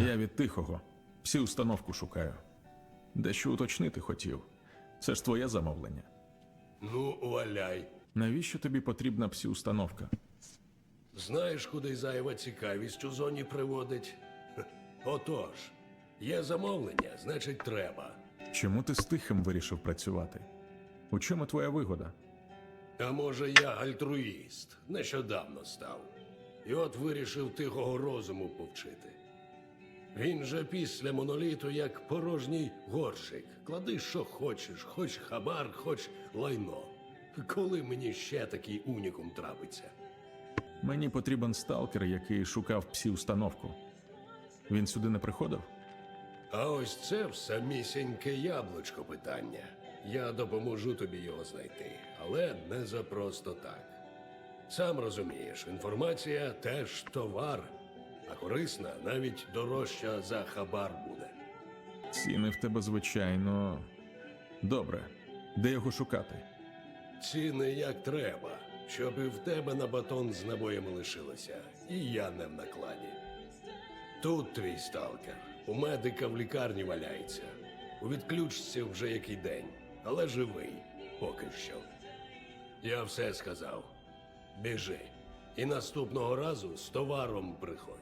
Я від тихого. Всі установку шукаю. Дещо уточнити хотів. Це ж твоє замовлення. Ну, валяй. Навіщо тобі потрібна псі-установка? Знаєш, куди зайва цікавість у зоні приводить? Хе, Отож, є замовлення, значить треба. Чому ти з тихим вирішив працювати? У чому твоя вигода? А може, я альтруїст, нещодавно став. І от вирішив тихого розуму повчити. Він же після моноліту як порожній горщик. Клади, що хочеш, хоч хабар, хоч лайно. Коли мені ще такий унікум трапиться? Мені потрібен сталкер, який шукав псі-установку. Він сюди не приходив? А ось це в самісіньке яблучко питання. Я допоможу тобі його знайти, але не за просто так. Сам розумієш, інформація теж товар, а корисна навіть дорожча за хабар буде. Ціни в тебе, звичайно. Добре. Де його шукати? Ціни як треба, щоб і в тебе на батон з набоями лишилося, і я не в накладі. Тут твій сталкер. У медика в лікарні валяється. У відключці вже який день, але живий поки що. Я все сказав. Біжи. І наступного разу з товаром приходь.